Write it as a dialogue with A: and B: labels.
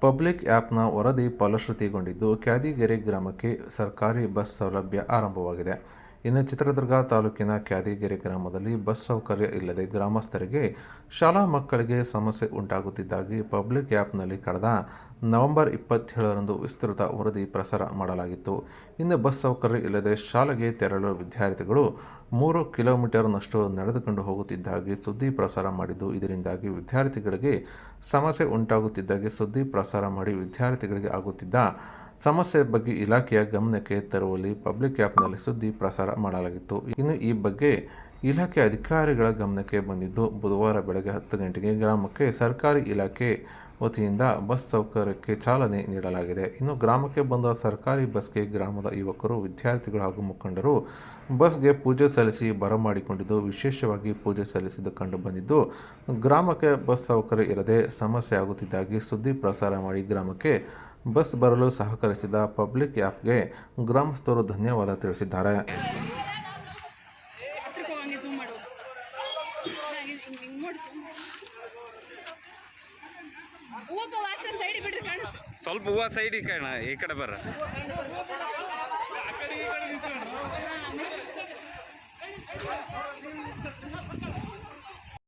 A: Public ಆ್ಯಪ್ನ ವರದಿ ಫಲಶ್ರುತಿಗೊಂಡಿದ್ದು ಕ್ಯಾದಿಗೆರೆ ಗ್ರಾಮಕ್ಕೆ ಸರ್ಕಾರಿ ಬಸ್ ಸೌಲಭ್ಯ ಆರಂಭವಾಗಿದೆ. ಇನ್ನು ಚಿತ್ರದುರ್ಗ ತಾಲೂಕಿನ ಕ್ಯಾದಿಗೆರೆ ಗ್ರಾಮದಲ್ಲಿ ಬಸ್ ಸೌಕರ್ಯ ಇಲ್ಲದೆ ಗ್ರಾಮಸ್ಥರಿಗೆ ಶಾಲಾ ಮಕ್ಕಳಿಗೆ ಸಮಸ್ಯೆ ಉಂಟಾಗುತ್ತಿದ್ದಾಗಿ ಪಬ್ಲಿಕ್ ಆ್ಯಪ್ನಲ್ಲಿ ಕಳೆದ ನವೆಂಬರ್ ಇಪ್ಪತ್ತೇಳರಂದು ವಿಸ್ತೃತ ವರದಿ ಪ್ರಸಾರ ಮಾಡಲಾಗಿತ್ತು. ಇನ್ನು ಬಸ್ ಸೌಕರ್ಯ ಇಲ್ಲದೆ ಶಾಲೆಗೆ ತೆರಳುವ ವಿದ್ಯಾರ್ಥಿಗಳು ಮೂರು ಕಿಲೋಮೀಟರ್ನಷ್ಟು ನಡೆದುಕೊಂಡು ಹೋಗುತ್ತಿದ್ದಾಗಿ ಸುದ್ದಿ ಪ್ರಸಾರ ಮಾಡಿದ್ದು, ಇದರಿಂದಾಗಿ ವಿದ್ಯಾರ್ಥಿಗಳಿಗೆ ಸಮಸ್ಯೆ ಉಂಟಾಗುತ್ತಿದ್ದಾಗಿ ಸುದ್ದಿ ಪ್ರಸಾರ ಮಾಡಿ ವಿದ್ಯಾರ್ಥಿಗಳಿಗೆ ಆಗುತ್ತಿದ್ದ ಸಮಸ್ಯೆ ಬಗ್ಗೆ ಇಲಾಖೆಯ ಗಮನಕ್ಕೆ ತರುವಲ್ಲಿ ಪಬ್ಲಿಕ್ ಆ್ಯಪ್ನಲ್ಲಿ ಸುದ್ದಿ ಪ್ರಸಾರ ಮಾಡಲಾಗಿತ್ತು. ಇನ್ನು ಈ ಬಗ್ಗೆ ಇಲಾಖೆ ಅಧಿಕಾರಿಗಳ ಗಮನಕ್ಕೆ ಬಂದಿದ್ದು, ಬುಧವಾರ ಬೆಳಗ್ಗೆ ಹತ್ತು ಗಂಟೆಗೆ ಗ್ರಾಮಕ್ಕೆ ಸರ್ಕಾರಿ ಇಲಾಖೆ ವತಿಯಿಂದ ಬಸ್ ಸೌಕರ್ಯಕ್ಕೆ ಚಾಲನೆ ನೀಡಲಾಗಿದೆ. ಇನ್ನು ಗ್ರಾಮಕ್ಕೆ ಬಂದ ಸರ್ಕಾರಿ ಬಸ್ಗೆ ಗ್ರಾಮದ ಯುವಕರು, ವಿದ್ಯಾರ್ಥಿಗಳು ಹಾಗೂ ಮುಖಂಡರು ಬಸ್ಗೆ ಪೂಜೆ ಸಲ್ಲಿಸಿ ಬರಮಾಡಿಕೊಂಡಿದ್ದು ವಿಶೇಷವಾಗಿ ಪೂಜೆ ಸಲ್ಲಿಸಿದ್ದು ಕಂಡು ಬಂದಿದ್ದು, ಗ್ರಾಮಕ್ಕೆ ಬಸ್ ಸೌಕರ್ಯ ಇರದೆ ಸಮಸ್ಯೆ ಆಗುತ್ತಿದ್ದಾಗಿ ಸುದ್ದಿ ಪ್ರಸಾರ ಮಾಡಿ ಗ್ರಾಮಕ್ಕೆ ಬಸ್ ಬರಲು ಸಹಕರಿಸಿದ ಪಬ್ಲಿಕ್ ಆ್ಯಪ್ಗೆ ಗ್ರಾಮಸ್ಥರು ಧನ್ಯವಾದ ತಿಳಿಸಿದ್ದಾರೆ.
B: ಸ್ವಲ್ಪ ಹೂವು ಸೈಡ್ ಕಣ, ಈ ಕಡೆ ಬರ.